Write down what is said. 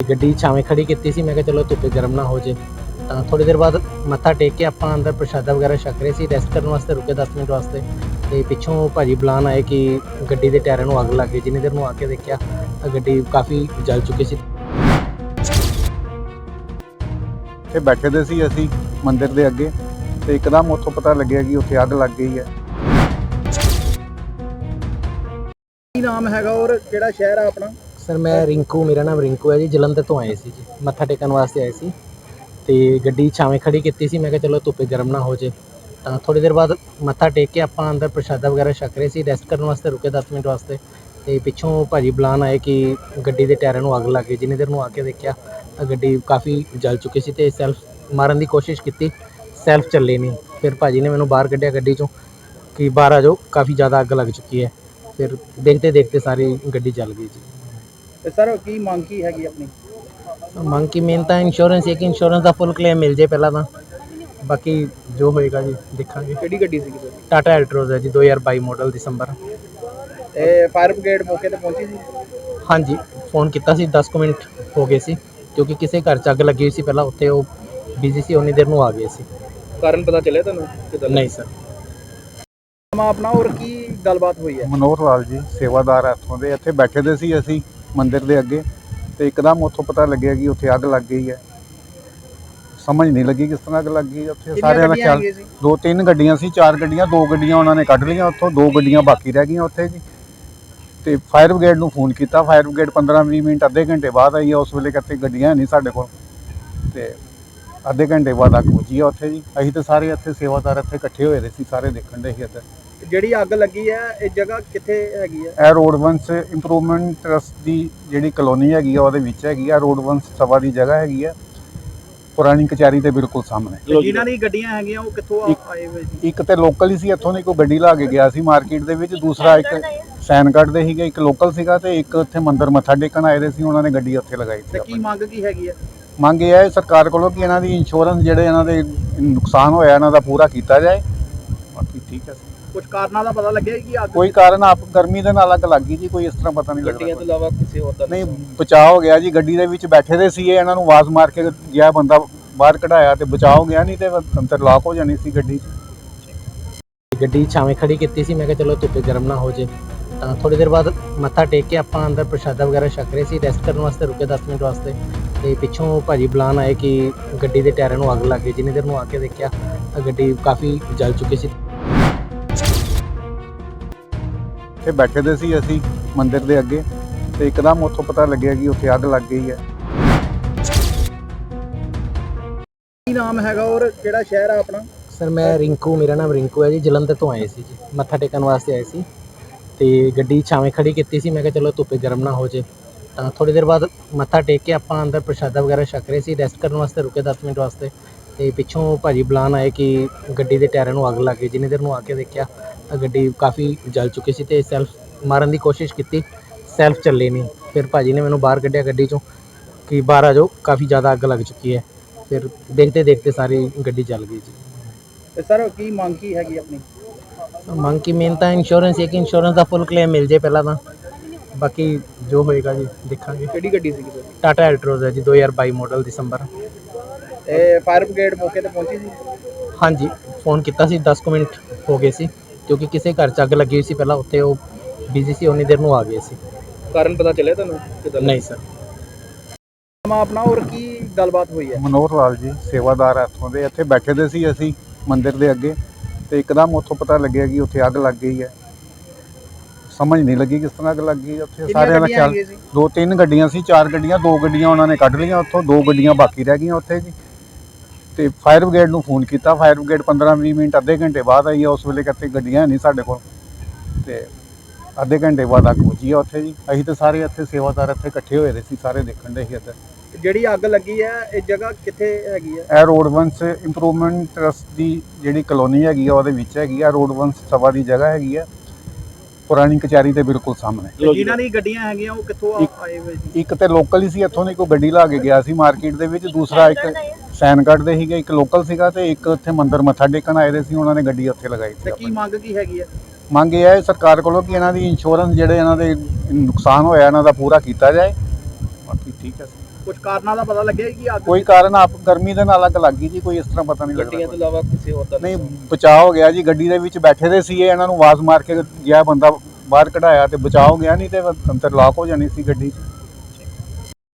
ਗੱਡੀ ਛਾਵੇਂ ਖੜੀ ਕੀਤੀ ਸੀ ਮੈਂ ਕਿਹਾ ਚਲੋ ਧੁੱਪੇ ਗਰਮ ਨਾ ਹੋ ਜੇ। ਤਾਂ ਥੋੜੀ ਦੇਰ ਬਾਅਦ ਮੱਥਾ ਟੇਕ ਕੇ ਆਪਾਂ ਅੰਦਰ ਪ੍ਰਸ਼ਾਦਾ ਵਗੈਰਾ ਛਕ ਰਹੇ ਸੀ ਰੈਸਟ ਕਰਨ ਵਾਸਤੇ ਰੁਕੇ 10 ਮਿੰਟ ਵਾਸਤੇ। ਤੇ ਪਿੱਛੋਂ ਭਾਜੀ ਬੁਲਾਣ ਆਏ ਕਿ ਗੱਡੀ ਦੇ ਟਾਇਰਾਂ ਨੂੰ ਅੱਗ ਲੱਗ ਗਈ ਜਿੰਨੀ ਦੇਰ ਨੂੰ ਆ ਕੇ ਦੇਖਿਆ ਤਾਂ ਗੱਡੀ ਕਾਫੀ ਜਲ ਚੁੱਕੀ ਸੀ। ਇੱਥੇ ਬੈਠੇ ਦੇ ਸੀ ਅਸੀਂ ਮੰਦਿਰ ਦੇ ਅੱਗੇ ਤੇ ਇੱਕਦਮ ਉੱਥੋਂ ਪਤਾ ਲੱਗਿਆ ਕਿ ਉੱਥੇ ਅੱਗ ਲੱਗ ਗਈ ਹੈ। ਕੀ ਨਾਮ ਹੈਗਾ ਔਰ ਕਿਹੜਾ ਸ਼ਹਿਰ ਆ ਆਪਣਾ? ਸਰ, ਮੈਂ ਰਿੰਕੂ, ਮੇਰਾ ਨਾਮ ਰਿੰਕੂ ਹੈ ਜੀ, ਜਲੰਧਰ ਤੋਂ ਆਏ ਸੀ ਜੀ। ਮੱਥਾ ਟੇਕਣ ਵਾਸਤੇ ਆਏ ਸੀ। ਤੇ ਗੱਡੀ ਛਾਵੇਂ ਖੜੀ ਕੀਤੀ ਸੀ, ਮੈਂ ਕਿਹਾ ਚਲੋ ਧੁੱਪੇ ਗਰਮ ਨਾ ਹੋ ਜੇ। ਤਾਂ ਥੋੜੀ ਦੇਰ ਬਾਅਦ ਮੱਥਾ ਟੇਕ ਕੇ ਆਪਾਂ ਅੰਦਰ ਪ੍ਰਸ਼ਾਦਾ ਵਗੈਰਾ ਛਕ ਰਹੇ ਸੀ ਰੈਸਟ ਕਰਨ ਵਾਸਤੇ ਰੁਕੇ 10 ਮਿੰਟ ਵਾਸਤੇ। ਤੇ ਪਿੱਛੋਂ ਭਾਜੀ ਬੁਲਾਣ ਆਏ ਕਿ ਗੱਡੀ ਦੇ ਟਾਇਰਾਂ ਨੂੰ ਅੱਗ ਲੱਗ ਗਈ। ਜਿੰਨੀ ਦੇਰ ਨੂੰ ਆ ਕੇ ਦੇਖਿਆ, ਤਾਂ ਗੱਡੀ ਕਾਫੀ ਜਲ ਚੁੱਕੀ ਸੀ ਤੇ ਸੈਲਫ ਮਾਰਨ ਦੀ ਕੋਸ਼ਿਸ਼ ਕੀਤੀ ਸੈਲਫ ਚੱਲੇ ਨਹੀਂ। ਫਿਰ ਭਾਜੀ ਨੇ ਮੈਨੂੰ ਬਾਹਰ ਕੱਢਿਆ ਗੱਡੀ ਚੋਂ ਕਿ ਬਾਹਰ ਆ ਜਾਓ, ਕਾਫੀ ਜ਼ਿਆਦਾ ਅੱਗ ਲੱਗ ਚੁੱਕੀ ਹੈ। ਫਿਰ ਦੇਖਦੇ ਦੇਖਦੇ ਸਾਰੀ ਗੱਡੀ ਜਲ ਗਈ ਜੀ। ਤੇ ਸਰ ਕੀ ਮੰਗ ਕੀ ਹੈਗੀ ਆਪਣੀ? ਮੰਗ ਕੀ ਮੇਨ ਤਾਂ ਇੰਸ਼ੋਰੈਂਸ ਹੈ ਕਿ ਇੰਸ਼ੋਰੈਂਸ ਦਾ ਫੁੱਲ ਕਲੇਮ ਮਿਲ ਜੇ ਪਹਿਲਾਂ ਤਾਂ। ਬਾਕੀ ਜੋ ਹੋਏਗਾ ਜੀ ਦੇਖਾਂਗੇ। ਕਿਹੜੀ ਗੱਡੀ ਸੀਗੀ ਸਰ? ਟਾਟਾ ਐਲਟਰੋਜ਼ ਹੈ ਜੀ 2022 ਮਾਡਲ ਦਸੰਬਰ। ਤੇ ਫਾਇਰ ਬ੍ਰਿਗੇਡ ਮੌਕੇ ਤੇ ਪਹੁੰਚੀ ਸੀ? ਹਾਂਜੀ ਫੋਨ ਕੀਤਾ ਸੀ 10 ਕੁ ਮਿੰਟ ਹੋ ਗਏ ਸੀ ਕਿਉਂਕਿ ਕਿਸੇ ਘਰ 'ਚ ਅੱਗ ਲੱਗੀ ਹੋਈ ਸੀ ਪਹਿਲਾਂ ਉੱਥੇ ਉਹ ਬਿਜ਼ੀ ਸੀ ਉਨੀ ਦੇਰ ਨੂੰ ਆ ਗਏ ਸੀ। ਕਾਰਨ ਪਤਾ ਚੱਲਿਆ ਤੁਹਾਨੂੰ? ਕਿਦਾਂ ਨਹੀਂ ਸਰ। ਨਾਮ ਆਪਣਾ ਔਰ ਕੀ ਗੱਲਬਾਤ ਹੋਈ ਹੈ? ਮਨੋਹਰ ਲਾਲ ਜੀ ਸੇਵਾਦਾਰ ਆ ਇੱਥੋਂ ਦੇ ਇੱਥੇ ਬੈਠੇ ਦੇ ਸੀ ਅਸੀਂ। ਮੰਦਿਰ ਦੇ ਅੱਗੇ ਤੇ ਇੱਕਦਮ ਉੱਥੋਂ ਪਤਾ ਲੱਗਿਆ ਕਿ ਉੱਥੇ ਅੱਗ ਲੱਗ ਗਈ ਹੈ। ਸਮਝ ਨਹੀਂ ਲੱਗੀ ਕਿਸ ਤਰ੍ਹਾਂ ਅੱਗ ਲੱਗ ਗਈ ਉੱਥੇ ਸਾਰਿਆਂ ਦਾ ਖਿਆਲ ਦੋ ਤਿੰਨ ਗੱਡੀਆਂ ਸੀ ਚਾਰ ਗੱਡੀਆਂ ਦੋ ਗੱਡੀਆਂ ਉਹਨਾਂ ਨੇ ਕੱਢ ਲਈਆਂ ਉੱਥੋਂ ਦੋ ਗੱਡੀਆਂ ਬਾਕੀ ਰਹਿ ਗਈਆਂ ਉੱਥੇ ਜੀ। ਤੇ ਫਾਇਰ ਬ੍ਰਿਗੇਡ ਨੂੰ ਫੋਨ ਕੀਤਾ ਫਾਇਰ ਬ੍ਰਿਗੇਡ 15-20 ਮਿੰਟ ਅੱਧੇ ਘੰਟੇ ਬਾਅਦ ਆਈ ਹੈ ਉਸ ਵੇਲੇ ਕਿਤੇ ਗੱਡੀਆਂ ਨਹੀਂ ਸਾਡੇ ਕੋਲ। ਤੇ ਅੱਧੇ ਘੰਟੇ ਬਾਅਦ ਅੱਗ ਬੁਝੀ ਆ ਉੱਥੇ ਜੀ। ਅਸੀਂ ਤਾਂ ਸਾਰੇ ਇੱਥੇ ਸੇਵਾਦਾਰ ਇੱਥੇ ਇਕੱਠੇ ਹੋਏ ਦੇ ਸੀ ਸਾਰੇ ਦੇਖਣ ਦੇ ਸੀ ਇੱਧਰ। ਜਿਹੜੀ ਅੱਗ ਲੱਗੀ ਹੈ ਇਹ ਜਗ੍ਹਾ ਕਿੱਥੇ ਹੈਗੀ ਹੈ? ਇਹ ਰੋਡ ਵੰਸ ਇੰਪਰੂਵਮੈਂਟ ਟਰਸਟ ਦੀ ਜਿਹੜੀ ਕਲੋਨੀ ਹੈਗੀ ਆ ਉਹਦੇ ਵਿੱਚ ਹੈਗੀ ਆ। ਰੋਡ ਵੰਸ ਸਭਾ ਦੀ ਜਗ੍ਹਾ ਹੈਗੀ ਆ। ਪੁਰਾਣੀ ਕਚਹਿਰੀ ਦੇ ਬਿਲਕੁਲ ਸਾਹਮਣੇ। ਜਿਨ੍ਹਾਂ ਦੀ ਗੱਡੀਆਂ ਹੈਗੀਆਂ ਉਹ ਕਿੱਥੋਂ ਆਏ ਹੋਏ ਸੀ? ਇੱਕ ਤੇ ਲੋਕਲ ਹੀ ਸੀ ਇੱਥੋਂ ਦੀ ਕੋਈ ਗੱਡੀ ਲਾ ਕੇ ਗਿਆ ਸੀ ਮਾਰਕੀਟ ਦੇ ਵਿੱਚ। ਦੂਸਰਾ ਇੱਕ ਸੈਨਗੜ੍ਹ ਦੇ ਸੀਗੇ ਇੱਕ ਲੋਕਲ ਸੀਗਾ ਤੇ ਇੱਕ ਉੱਥੇ ਮੰਦਿਰ ਮੱਥਾ ਟੇਕਣ ਆਏ ਦੇ ਸੀ ਉਹਨਾਂ ਨੇ ਗੱਡੀ ਉੱਥੇ ਲਗਾਈ ਸੀ ਕੀ। ਮੰਗ ਕੀ ਹੈਗੀ ਹੈ? ਮੰਗ ਇਹ ਹੈ ਸਰਕਾਰ ਕੋਲੋਂ ਕਿ ਇਹਨਾਂ ਦੀ ਇੰਸ਼ੋਰੈਂਸ ਜਿਹੜੇ ਇਹਨਾਂ ਦੇ ਨੁਕਸਾਨ ਹੋਇਆ ਇਹਨਾਂ ਦਾ ਪੂਰਾ ਕੀਤਾ ਜਾਏ। ਬਾਕੀ ਠੀਕ ਹੈ ਕੁਝ ਕਾਰਨਾਂ ਦਾ ਪਤਾ ਲੱਗਿਆ ਕਿ ਅੱਗ ਕੋਈ ਕਾਰਨ ਆਪ ਗਰਮੀ ਦੇ ਨਾਲ ਅੱਗ ਲੱਗ ਗਈ ਜੀ ਕੋਈ ਇਸ ਤਰ੍ਹਾਂ ਪਤਾ ਨਹੀਂ ਲੱਗਦਾ ਗੱਡੀਆਂ ਤੋਂ ਇਲਾਵਾ ਕਿਸੇ ਹੋਰ ਦਾ ਨਹੀਂ ਬਚਾਅ ਹੋ ਗਿਆ ਜੀ ਗੱਡੀ ਦੇ ਵਿੱਚ ਬੈਠੇ ਦੇ ਸੀ ਇਹਨਾਂ ਨੂੰ ਆਵਾਜ਼ ਮਾਰ ਕੇ ਗਿਆ ਬੰਦਾ ਬਾਹਰ ਕਢਾਇਆ ਤੇ ਬਚਾਅ ਹੋ ਗਿਆ ਨਹੀਂ ਤੇ ਅੰਦਰ ਲਾਕ ਹੋ ਜਾਣੀ ਸੀ ਗੱਡੀ 'ਚ। ਗੱਡੀ ਛਾਵੇਂ ਖੜੀ ਕੀਤੀ ਸੀ ਮੈਂ ਕਿਹਾ ਚਲੋ ਧੁੱਪੇ ਗਰਮ ਨਾ ਹੋ ਜੇ। ਤਾਂ ਥੋੜੀ ਦੇਰ ਬਾਅਦ ਮੱਥਾ ਟੇਕ ਕੇ ਆਪਾਂ ਅੰਦਰ ਪ੍ਰਸ਼ਾਦਾ ਵਗੈਰਾ ਛਕ ਰਹੇ ਸੀ ਰੈਸਟ ਕਰਨ ਵਾਸਤੇ ਰੁਕੇ 10 ਮਿੰਟ ਵਾਸਤੇ। ਤੇ ਪਿੱਛੋਂ ਭਾਜੀ ਬੁਲਾਣ ਆਏ ਕਿ ਗੱਡੀ ਦੇ ਟਾਇਰਾਂ ਨੂੰ ਅੱਗ ਲੱਗ ਗਈ ਜਿੰਨੀ ਦੇਰ ਨੂੰ ਆ ਕੇ ਦੇਖਿਆ ਤਾਂ ਗੱਡੀ ਕਾਫੀ ਜਲ ਚੁੱਕੀ ਸੀ। ਇੱਥੇ ਬੈਠੇ ਦੇ ਸੀ ਅਸੀਂ ਮੰਦਿਰ ਦੇ ਅੱਗੇ ਤੇ ਇੱਕਦਮ ਉੱਥੋਂ ਪਤਾ ਲੱਗਿਆ ਕਿ ਉੱਥੇ ਅੱਗ ਲੱਗ ਗਈ ਹੈ। ਕੀ ਨਾਮ ਹੈਗਾ ਔਰ ਕਿਹੜਾ ਸ਼ਹਿਰ ਆ ਆਪਣਾ? ਸਰ ਮੈਂ ਰਿੰਕੂ ਮੇਰਾ ਨਾਮ ਰਿੰਕੂ ਹੈ ਜੀ ਜਲੰਧਰ ਤੋਂ ਆਏ ਸੀ ਜੀ ਮੱਥਾ ਟੇਕਣ ਵਾਸਤੇ ਆਏ ਸੀ। ਤੇ ਗੱਡੀ ਛਾਵੇਂ ਖੜੀ ਕੀਤੀ ਸੀ ਮੈਂ ਕਿਹਾ ਚਲੋ ਧੁੱਪੇ ਗਰਮ ਨਾ ਹੋ ਜੇ। ਤਾਂ ਥੋੜੀ ਦੇਰ ਬਾਅਦ ਮੱਥਾ ਟੇਕ ਕੇ ਆਪਾਂ ਅੰਦਰ ਪ੍ਰਸ਼ਾਦਾ ਵਗੈਰਾ ਛਕ ਰਹੇ ਸੀ ਰੈਸਟ ਕਰਨ ਵਾਸਤੇ ਰੁਕੇ 10 ਮਿੰਟ ਵਾਸਤੇ। ਤੇ ਪਿੱਛੋਂ ਭਾਜੀ ਬੁਲਾਣ ਆਏ ਕਿ ਗੱਡੀ ਦੇ ਟਾਇਰਾਂ ਨੂੰ ਅੱਗ ਲੱਗ ਗਈ। ਜਿੰਨੀ ਦੇਰ ਨੂੰ ਆ ਕੇ ਦੇਖਿਆ ਤਾਂ ਗੱਡੀ ਕਾਫੀ ਜਲ ਚੁੱਕੀ ਸੀ ਤੇ ਸੈਲਫ ਮਾਰਨ ਦੀ ਕੋਸ਼ਿਸ਼ ਕੀਤੀ ਸੈਲਫ ਚੱਲੇ ਨਹੀਂ ਫਿਰ ਭਾਜੀ ਨੇ ਮੈਨੂੰ ਬਾਹਰ ਕੱਢਿਆ ਗੱਡੀ ਚੋਂ ਕਿ ਬਾਹਰ ਆ ਜਾਓ ਕਾਫੀ ਜ਼ਿਆਦਾ ਅੱਗ ਲੱਗ ਚੁੱਕੀ ਹੈ। ਫਿਰ ਦੇਖਦੇ ਦੇਖਦੇ ਸਾਰੀ ਗੱਡੀ ਜਲ ਗਈ ਜੀ। ਤੇ ਸਰ ਕੀ ਮੰਗ ਕੀ ਹੈਗੀ ਆਪਣੀ? ਮੰਗ ਕੀ ਮੇਨ ਤਾਂ ਇੰਸ਼ੋਰੈਂਸ ਹੈ ਕਿ ਇੰਸ਼ੋਰੈਂਸ ਦਾ ਫੁੱਲ ਕਲੇਮ ਮਿਲ ਜੇ ਪਹਿਲਾਂ ਤਾਂ। ਬਾਕੀ ਜੋ ਹੋਏਗਾ ਜੀ ਦੇਖਾਂਗੇ। ਕਿਹੜੀ ਗੱਡੀ ਸੀਗੀ ਸਰ ਟਾਟਾ ਐਲਟਰੋਜ਼ ਹੈ ਜੀ 2022 ਮਾਡਲ ਦਸੰਬਰ। ਤੇ ਫਾਇਰ ਬ੍ਰਿਗੇਡ ਮੌਕੇ ਤੇ ਪਹੁੰਚੀ ਸੀ? ਹਾਂਜੀ ਫੋਨ ਕੀਤਾ ਸੀ 10 ਕੁ ਮਿੰਟ ਹੋ ਗਏ ਸੀ ਕਿਉਂਕਿ ਕਿਸੇ ਘਰ 'ਚ ਅੱਗ ਲੱਗੀ ਹੋਈ ਸੀ ਪਹਿਲਾਂ ਉੱਥੇ ਉਹ ਬਿਜ਼ੀ ਸੀ ਉਨੀ ਦੇਰ ਨੂੰ ਆ ਗਏ ਸੀ। ਕਾਰਨ ਪਤਾ ਚੱਲਿਆ ਤੁਹਾਨੂੰ ਕਿਦਾਂ ਨਹੀਂ ਸਰ ਨਾਮ ਆਪਣਾ ਔਰ ਕੀ ਗੱਲਬਾਤ ਹੋਈ ਹੈ? ਮਨੋਹਰ ਲਾਲ ਜੀ ਸੇਵਾਦਾਰ ਆ ਇੱਥੋਂ ਦੇ ਇੱਥੇ ਬੈਠੇ ਦੇ ਸੀ ਅਸੀਂ ਮੰਦਿਰ ਦੇ ਅੱਗੇ ਤੇ ਇੱਕਦਮ ਉੱਥੋਂ ਪਤਾ ਲੱਗਿਆ ਕਿ ਉੱਥੇ ਅੱਗ ਲੱਗ ਗਈ ਹੈ। ਸਮਝ ਨਹੀਂ ਲੱਗੀ ਕਿਸ ਤਰ੍ਹਾਂ ਅੱਗ ਲੱਗ ਗਈ ਉੱਥੇ ਸਾਰਿਆਂ ਦਾ ਗੱਡੀਆਂ ਖਿਆਲ ਹੈਗੀਆਂ ਸੀ? ਦੋ ਤਿੰਨ ਗੱਡੀਆਂ ਸੀ ਚਾਰ ਗੱਡੀਆਂ ਦੋ ਗੱਡੀਆਂ ਉਹਨਾਂ ਨੇ ਕੱਢ ਲਈਆਂ ਉੱਥੋਂ ਦੋ ਗੱਡੀਆਂ ਬਾਕੀ ਰਹਿ ਗਈਆਂ ਉੱਥੇ ਜੀ। ਤੇ ਫਾਇਰ ਬ੍ਰਿਗੇਡ ਨੂੰ ਫੋਨ ਕੀਤਾ। ਫਾਇਰ ਬ੍ਰਿਗੇਡ 15-20 ਮਿੰਟ ਅੱਧੇ ਘੰਟੇ ਬਾਅਦ ਆਈ ਉਸ ਵੇਲੇ ਕਿਤੇ ਗੱਡੀਆਂ ਨਹੀਂ ਸਾਡੇ ਕੋਲ। ਤੇ ਅੱਧੇ ਘੰਟੇ ਬਾਅਦ ਅੱਗ ਬੁਝੀ ਆ ਉੱਥੇ ਜੀ। ਅਸੀਂ ਤਾਂ ਸਾਰੇ ਇੱਥੇ ਸੇਵਾਦਾਰ ਇੱਥੇ ਇਕੱਠੇ ਹੋਏ ਦੇ ਸੀ ਸਾਰੇ ਦੇਖਣ ਦੇ ਸੀ ਇੱਧਰ ਜਿਹੜੀ ਅੱਗ ਲੱਗੀ ਹੈ ਇਹ ਜਗ੍ਹਾ ਕਿੱਥੇ ਹੈਗੀ ਹੈ ਇਹ ਰੋਡ ਵੰਸ ਇੰਪਰੂਵਮੈਂਟ ਟਰਸਟ ਦੀ ਜਿਹੜੀ ਕਲੋਨੀ ਹੈਗੀ ਆ ਉਹਦੇ ਵਿੱਚ ਹੈਗੀ ਆ। ਰੋਡ ਵੰਸ ਸਭਾ ਦੀ ਜਗ੍ਹਾ ਹੈਗੀ ਆ। ਪੁਰਾਣੀ ਕਚਹਿਰੀ ਦੇ ਬਿਲਕੁਲ ਸਾਹਮਣੇ। ਜਿਨ੍ਹਾਂ ਦੀ ਗੱਡੀਆਂ ਹੈਗੀਆਂ ਉਹ ਕਿੱਥੋਂ ਆਏ ਹੋਏ ਸੀ? ਇੱਕ ਤੇ ਲੋਕਲ ਹੀ ਸੀ ਇੱਥੋਂ ਦੀ ਕੋਈ ਗੱਡੀ ਲਾ ਕੇ ਗਿਆ ਸੀ ਮਾਰਕੀਟ ਦੇ ਵਿੱਚ ਦੂਸਰਾ ਇੱਕ ਸੈਨਗੜ੍ਹ ਦੇ ਸੀਗੇ ਇੱਕ ਲੋਕਲ ਸੀਗਾ ਤੇ ਇੱਕ ਉੱਥੇ ਮੰਦਿਰ ਮੱਥਾ ਟੇਕਣ ਆਏ ਦੇ ਸੀ ਉਹਨਾਂ ਨੇ ਗੱਡੀ ਉੱਥੇ ਲਗਾਈ ਸੀ ਤੇ ਕੀ ਆਪਣੀ। ਮੰਗ ਕੀ ਹੈਗੀ ਹੈ ਮੰਗ ਇਹ ਹੈ ਸਰਕਾਰ ਕੋਲੋਂ ਕਿ ਇਹਨਾਂ ਦੀ ਇੰਸ਼ੋਰੈਂਸ ਜਿਹੜੇ ਇਹਨਾਂ ਦੇ ਨੁਕਸਾਨ ਹੋਇਆ ਇਹਨਾਂ ਦਾ ਪੂਰਾ ਕੀਤਾ ਜਾਏ। ਬਾਕੀ ਠੀਕ ਹੈ ਕੁਝ ਕਾਰਨਾਂ ਦਾ ਪਤਾ ਲੱਗਿਆ ਕਿ ਅੱਗ ਕੋਈ ਕਾਰਨ ਆਪ ਗਰਮੀ ਦੇ ਨਾਲ ਅੱਗ ਲੱਗ ਗਈ ਜੀ ਕੋਈ ਇਸ ਤਰ੍ਹਾਂ ਪਤਾ ਨਹੀਂ ਲੱਗਦਾ ਤੋਂ ਇਲਾਵਾ ਕਿਸੇ ਹੋਰ ਦਾ ਨਹੀਂ ਬਚਾਅ ਹੋ ਗਿਆ ਜੀ ਗੱਡੀ ਦੇ ਵਿੱਚ ਬੈਠੇ ਦੇ ਸੀ ਇਹਨਾਂ ਨੂੰ ਆਵਾਜ਼ ਮਾਰ ਕੇ ਗਿਆ ਬੰਦਾ ਬਾਹਰ ਕਢਾਇਆ ਤੇ ਬਚਾਅ ਹੋ ਗਿਆ ਨਹੀਂ ਤੇ ਅੰਦਰ ਲਾਕ ਹੋ ਜਾਣੀ ਸੀ ਗੱਡੀ 'ਚ।